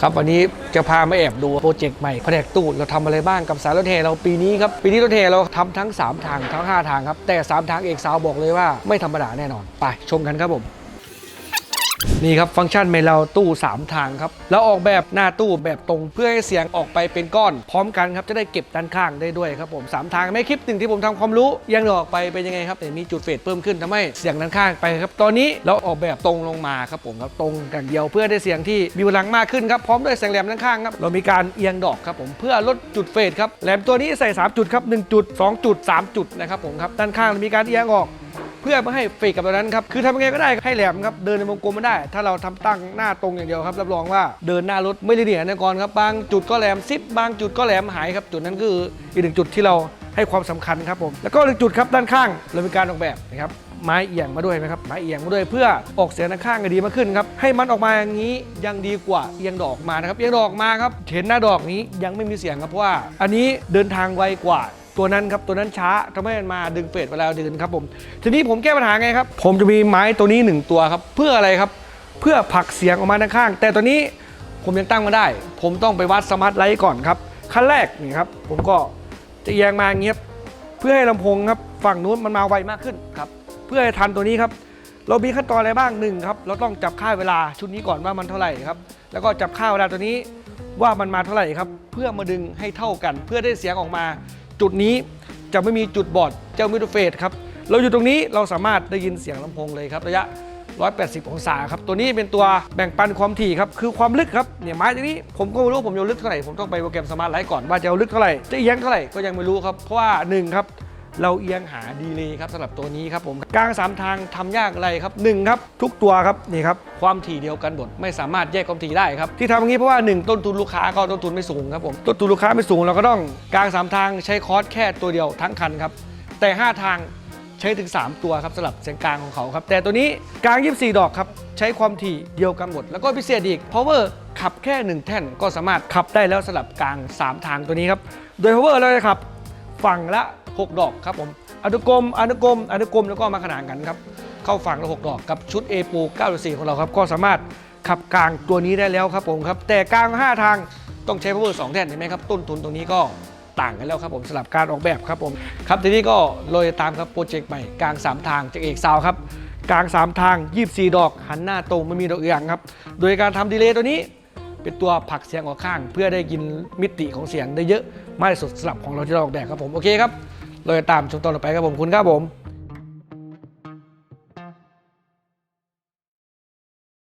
ครับวันนี้จะพามาแอบดูโปรเจกต์ใหม่แผนกตู้เราทำอะไรบ้างกับสายรถแห่เราปีนี้ครับปีนี้รถแห่เราทำทั้ง 3 ทางทั้ง 5 ทางครับแต่ 3 ทางเอกสาวบอกเลยว่าไม่ธรรมดาแน่นอน ไปชมกันครับผม นี่ครับฟังก์ชันใหม่เราตู้ 3 ทางครับ แล้วออกแบบหน้าตู้แบบตรงเพื่อให้เสียงออกไปเป็นก้อน พร้อมกันครับ จะได้เก็บด้านข้างได้ด้วยครับผมสามทางไม่คลิปหนึ่งที่ผมทำความรู้ยังออกไปเป็นยังไงครับเห็นมีจุดเฟดเพิ่มขึ้นทำให้เสียงด้านข้างไปครับ ตอนนี้เราออกแบบตรงลงมาครับผมครับตรงกันเดียวเพื่อได้เสียงที่มีพลังมากขึ้นครับพร้อมด้วยแสงแหลมด้านข้างครับเรามีการเอียงดอกครับผมเพื่อลดจุดเฟดครับแหลมตัวนี้ใส่ 3 จุดครับ1จุด2จุด3 จุดนะครับผมครับด้านข้างมีการเอียงออก เพื่อไม่ให้เฟกกับตัวนั้นครับคือทำยังไงก็ได้ให้แหลมครับเดินในวงกลมไม่ได้ ถ้าเราทำตั้งหน้าตรงอย่างเดียวครับรับรองว่าเดินหน้ารถไม่ได้เหนียแน่นอนครับบางจุดก็แหลมซิบบางจุดก็แหลมหายครับจุดนั้นคืออีกหนึ่งจุดที่เราให้ความสำคัญครับผมแล้วก็หนึ่งจุดครับด้านข้างเรามีการออกแบบนะครับไม้เอียงมาด้วยนะครับไม้เอียงมาด้วยเพื่อออกเสียงด้านข้างให้ดีมากขึ้นครับให้มันออกมาอย่างนี้ยังดีกว่าเอียงดอกมานะครับเอียงดอกมาครับเห็นหน้าดอกนี้ยังไม่มีเสียงครับเพราะว่า อันนี้เดินทางไวกว่า ตัวนั้นครับตัวนั้นช้าทำให้มันมาดึงเฟดเวลาเดินครับผมทีนี้ผมแก้ปัญหาไงครับ ผมจะมีไม้ตัวนี้หนึ่งตัวครับ เพื่ออะไรครับเพื่อผลักเสียงออกมาด้านข้าง แต่ตัวนี้ผมยังตั้งมาได้ ผมต้องไปวัดสมาร์ทไลท์ก่อนครับขั้นแรกนี่ครับ ผมก็จะเอียงมาเงียบเพื่อให้ลำโพงครับฝั่งนู้นมันมาไวมากขึ้นครับเพื่อให้ทันตัวนี้ครับเรามีขั้นตอนอะไรบ้างหนึ่งครับเราต้องจับค่าเวลาชุดนี้ก่อนว่ามันเท่าไหร่ครับแล้วก็จับค่าเวลาตัวนี้ว่ามันมาเท่าไหร่ครับ เพื่อมาดึงให้เท่ากัน เพื่อได้เสียงออกมา จุดนี้จะไม่มีจุดบอดเจ้ามิดเฟสครับ เราอยู่ตรงนี้เราสามารถได้ยินเสียงลำโพงเลยครับ ระยะ 180 องศาครับ ตัวนี้เป็นตัวแบ่งปันความถี่ครับ คือความลึกครับ เนี่ยไม้ตัวนี้ผมก็ไม่รู้ผมจะเอาลึกเท่าไหร่ ผมต้องไปโปรแกรมสมาร์ทไลท์ก่อนว่าจะเอาลึกเท่าไหร่ จะเอียงเท่าไหร่ก็ยังไม่รู้ครับ เพราะว่าหนึ่งครับ เราเอียงหาดีเลย์ครับสำหรับตัวนี้ครับผมกลางสามทางทำยากอะไรครับหนึ่งครับทุกตัวครับนี่ครับความถี่เดียวกันหมดไม่สามารถแยกความถี่ได้ครับที่ทำอย่างนี้เพราะว่าหนึ่งต้นทุนลูกค้าก็ต้นทุนไม่สูงครับผมต้นทุนลูกค้าไม่สูงเราก็ต้องกลางสามทางใช้คอร์สแค่ตัวเดียวทั้งคันครับแต่ 5 ทางใช้ถึง 3 ตัวครับสำหรับเสียงกลางของเขาครับแต่ตัวนี้กลาง 24 ดอกครับใช้ความถี่เดียวกันหมด แล้วก็พิเศษอีก power ขับแค่ 1 แท่นก็สามารถขับได้แล้วสำหรับกลาง 3 ทางตัวนี้ครับโดย power เราจะขับฝั่งละ 6 ดอกครับผมอนุกรมอนุกรมอนุกรมแล้วก็มาขนานกันครับเข้าฝั่งละ6ดอกกับชุด A ปู94 ของเราครับก็สามารถขับกลางตัวนี้ได้แล้วครับผมครับแต่กลาง 5 ทางต้องใช้ power 2แท่นเห็นไหมครับต้นทุนตรงนี้ก็ต่างกันแล้วครับผมสำหรับการออกแบบครับผมครับทีนี้ก็โรยตามครับโปรเจกต์ใหม่กลาง 3 ทางจากเอกซาวครับกลาง 3 ทาง 24 ดอก หันหน้าตรงไม่มีดอกเอียงครับ โดยการทำดีเลย์ตัวนี้ เป็นตัวผักเสียงออกข้าง เพื่อได้ยินมิติของเสียงได้เยอะมากที่สุดสำหรับของเราที่เราออกแบบครับผม โอเคครับ เราจะตามชมตอนต่อไปครับผมคุณครับผม